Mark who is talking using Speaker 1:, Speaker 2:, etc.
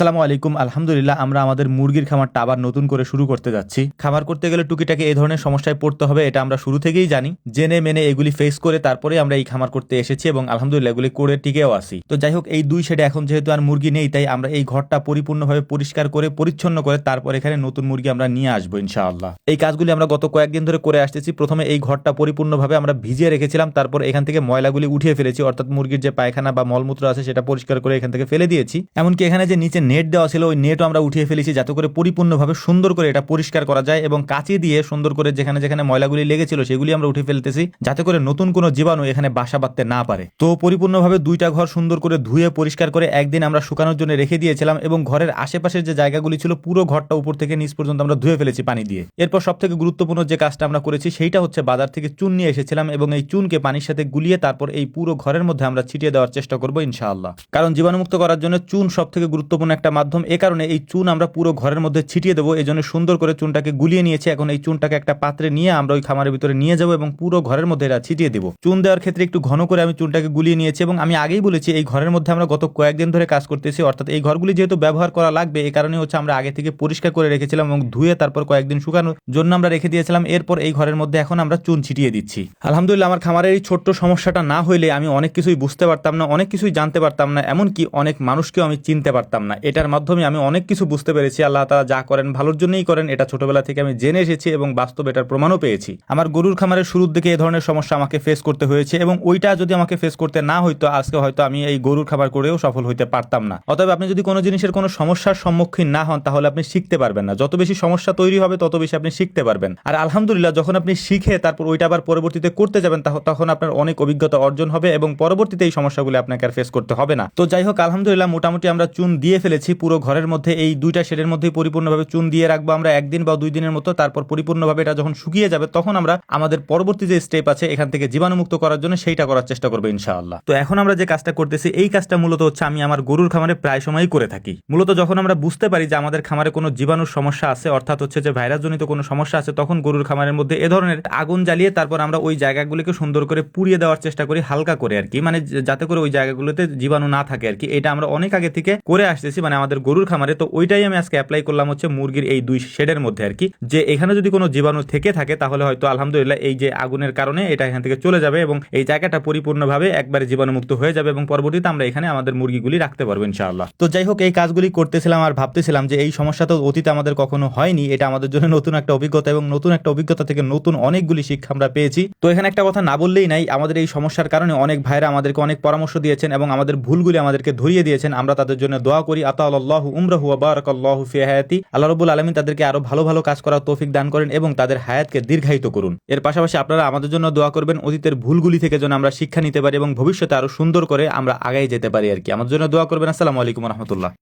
Speaker 1: আসসালামু আলাইকুম। আলহামদুলিল্লাহ, আমরা আমাদের মুরগির খামারটা আবার নতুন করে শুরু করতে যাচ্ছি। খামার করতে গেলে টুকিটাকে এই ধরনের সমস্যায় পড়তে হবে, এটা আমরা শুরু থেকেই জানি। জেনে মেনে এগুলি ফেস করে তারপরে আমরা এই খামার করতে এসেছি এবং আলহামদুলিল্লাহ এগুলি করে টিকেও আসি তো যাই হোক, এই দুই শেডে এখন যেহেতু আর মুরগি নেই, তাই আমরা এই ঘরটা পরিপূর্ণভাবে পরিষ্কার করে, পরিচ্ছন্ন করে তারপর এখানে নতুন মুরগি আমরা নিয়ে আসব ইনশাআল্লাহ। এই কাজগুলি আমরা গত কয়েকদিন ধরে করে আসতেছি। প্রথমে এই ঘরটা পরিপূর্ণভাবে আমরা ভিজিয়ে রেখেছিলাম, তারপর এখান থেকে ময়লাগুলি উঠিয়ে ফেলেছি। অর্থাৎ মুরগির যে পায়খানা বা মলমূত্র আছে, সেটা পরিষ্কার করে এখান থেকে ফেলে দিয়েছি। এমনকি এখানে যে নিচে নেট দেওয়া ছিল, ওই নেটও আমরা উঠিয়ে ফেলেছি যাতে করে পরিপূর্ণভাবে সুন্দর করে এটা পরিষ্কার করা যায় এবং কাঁচি দিয়ে সুন্দর করে যেখানে যেখানে ময়লাগুলি লেগেছিল সেগুলি আমরা উঠে ফেলতেছি যাতে করে নতুন কোনো জীবাণু এখানে বাসা বাঁধতে না পারে। তো পরিপূর্ণভাবে দুইটা ঘর সুন্দর করে ধুয়ে পরিষ্কার করে একদিন আমরা শুকানোর জন্য রেখে দিয়েছিলাম এবং ঘরের আশেপাশের যে জায়গাগুলি ছিল পুরো ঘরটা উপর থেকে নিচ পর্যন্ত আমরা ধুয়ে ফেলেছি পানি দিয়ে। এরপর সব থেকে গুরুত্বপূর্ণ যে কাজটা আমরা করেছি সেইটা হচ্ছে বাজার থেকে চুন নিয়ে এসেছিলাম এবং এই চুনকে পানির সাথে গুলিয়ে তারপর এই পুরো ঘরের মধ্যে আমরা ছিটিয়ে দেওয়ার চেষ্টা করব ইনশাআল্লাহ। কারণ জীবাণুমুক্ত করার জন্য চুন সব থেকে গুরুত্বপূর্ণ একটা মাধ্যম, এ কারণে এই চুন আমরা পুরো ঘরের মধ্যে ছিটিয়ে দেবো। এই জন্য সুন্দর করে চুনটাকে গুলিয়ে নিয়েছি। এখন এই চুনটাকে একটা পাত্রে নিয়ে আমরা ওই খামারের ভিতরে নিয়ে যাব এবং পুরো ঘরের মধ্যে এটা ছিটিয়ে দেবো। চুন দেওয়ার ক্ষেত্রে একটু ঘন করে আমি চুনটাকে গুলিয়ে নিয়েছি এবং আমি আগেই বলেছি, এই ঘরের মধ্যে আমরা গত কয়েকদিন ধরে কাজ করতেছি। অর্থাৎ এই ঘরগুলি যেহেতু ব্যবহার করা লাগবে এই কারণে হচ্ছে আমরা আগে থেকে পরিষ্কার করে রেখেছিলাম এবং ধুয়ে তারপর কয়েকদিন শুকানোর জন্য আমরা রেখে দিয়েছিলাম। এরপর এই ঘরের মধ্যে এখন আমরা চুন ছিটিয়ে দিচ্ছি। আলহামদুলিল্লাহ, আমার খামারের এই ছোট্ট সমস্যাটা না হইলে আমি অনেক কিছুই বুঝতে পারতাম না, অনেক কিছুই জানতে পারতাম না, এমনকি অনেক মানুষকেও আমি চিনতে পারতাম না। এটার মাধ্যমে আমি অনেক কিছু বুঝতে পেরেছি। আল্লাহ তারা যা করেন ভালোর জন্যই করেন, এটা ছোটবেলা থেকে আমি জেনে এসেছি এবং বাস্তব এটার প্রমাণও পেয়েছি। আমার গরুর খামারের শুরুর দিকে এ ধরনের সমস্যা আমাকে ফেস করতে হয়েছে এবং ওইটা যদি আমাকে ফেস করতে না হইতো, আজকে হয়তো আমি এই গরুর খাবার করেও সফল হইতে পারতাম না। অতএব আপনি যদি কোনো জিনিসের কোনো সমস্যার সম্মুখীন না হন, তাহলে আপনি শিখতে পারবেন না। যত বেশি সমস্যা তৈরি হবে, তত বেশি আপনি শিখতে পারবেন। আর আলহামদুলিল্লাহ, যখন আপনি শিখে তারপর ওইটা আবার পরবর্তীতে করতে যাবেন তখন আপনার অনেক অভিজ্ঞতা অর্জন হবে এবং পরবর্তীতে এই সমস্যাগুলি আপনাকে আর ফেস করতে হবে না। তো যাই হোক, আলহামদুলিল্লাহ, মোটামুটি আমরা চুন দিয়ে ফেলেছি, পুরো ঘরের মধ্যে এই দুইটা শেডের মধ্যেই পরিপূর্ণভাবে চুন দিয়ে রাখব আমরা একদিন বা দুই দিনের মতো। তারপর পরিপূর্ণভাবে এটা যখন শুকিয়ে যাবে, তখন আমরা আমাদের পরবর্তী যে স্টেপ আছে, এখান থেকে জীবাণুমুক্ত করার জন্য সেইটা করার চেষ্টা করব ইনশাআল্লাহ। তো এখন আমরা যে কাজটা করতেছি, এই কাজটা মূলত হচ্ছে আমি আমার গরুর খামারে প্রায় সময়ই করে থাকি। মূলত যখন আমরা বুঝতে পারি যে আমাদের খামারে কোনো জীবাণুর সমস্যা আছে, অর্থাৎ হচ্ছে যে ভাইরাস জনিত কোনো সমস্যা আছে, তখন গরুর খামারের মধ্যে এ ধরনের আগুন জ্বালিয়ে তারপর আমরা ওই জায়গাগুলিকে সুন্দর করে পুড়িয়ে দেওয়ার চেষ্টা করি, হালকা করে আর কি। মানে যাতে করে ওই জায়গাগুলোতে জীবাণু না থাকে আর কি। এটা আমরা অনেক আগে থেকে করে আসতেছি মানে আমাদের গরুর খামারে, তো ওইটাই আমি আজকে অ্যাপ্লাই করলাম হচ্ছে মুরগির এই দুই শেডের মধ্যে আর কি। যে এখানে যদি কোনো জীবাণু থেকে থাকে, তাহলে হয়তো আলহামদুলিল্লাহ এই যে আগুনের কারণে এটা এখান থেকে চলে যাবে এবং এই জায়গাটা পরিপূর্ণভাবে একবারে জীবাণুমুক্ত হয়ে যাবে এবং পরবর্তীতে আমরা এখানে আমাদের মুরগিগুলি রাখতে পারব ইনশাআল্লাহ। তো যাই হোক, এই কাজগুলি করতেছিলাম আর ভাবতেছিলাম যে এই সমস্যা তো অতীতে আমাদের কখনো হয়নি, এটা আমাদের জন্য নতুন একটা অভিজ্ঞতা এবং নতুন একটা অভিজ্ঞতা থেকে নতুন অনেকগুলি শিক্ষা আমরা পেয়েছি। তো এখানে একটা কথা না বললেই নাই, আমাদের এই সমস্যার কারণে অনেক ভাইরা আমাদেরকে অনেক পরামর্শ দিয়েছেন এবং আমাদের ভুলগুলি আমাদেরকে ধরিয়ে দিয়েছেন, আমরা তাদের জন্য দোয়া করি আতাল্লাহ উমরাহু বারাকাল্লাহু ফি হায়াতি। আল্লাহ রবুল আলমিন তাদেরকে আরও ভালো ভালো কাজ করার তৌফিক দান করেন এবং তাদের হায়াতকে দীর্ঘায়িত করুন। এর পাশাপাশি আপনারা আমাদের জন্য দোয়া করবেন, অতীতের ভুলগুলি থেকে যেন আমরা শিক্ষা নিতে পারি এবং ভবিষ্যতে আরও সুন্দর করে আমরা আগাই যেতে পারি আর কি। আমাদের জন্য দোয়া করবেন। আসসালামু আলাইকুম রহমতুল্লাহ।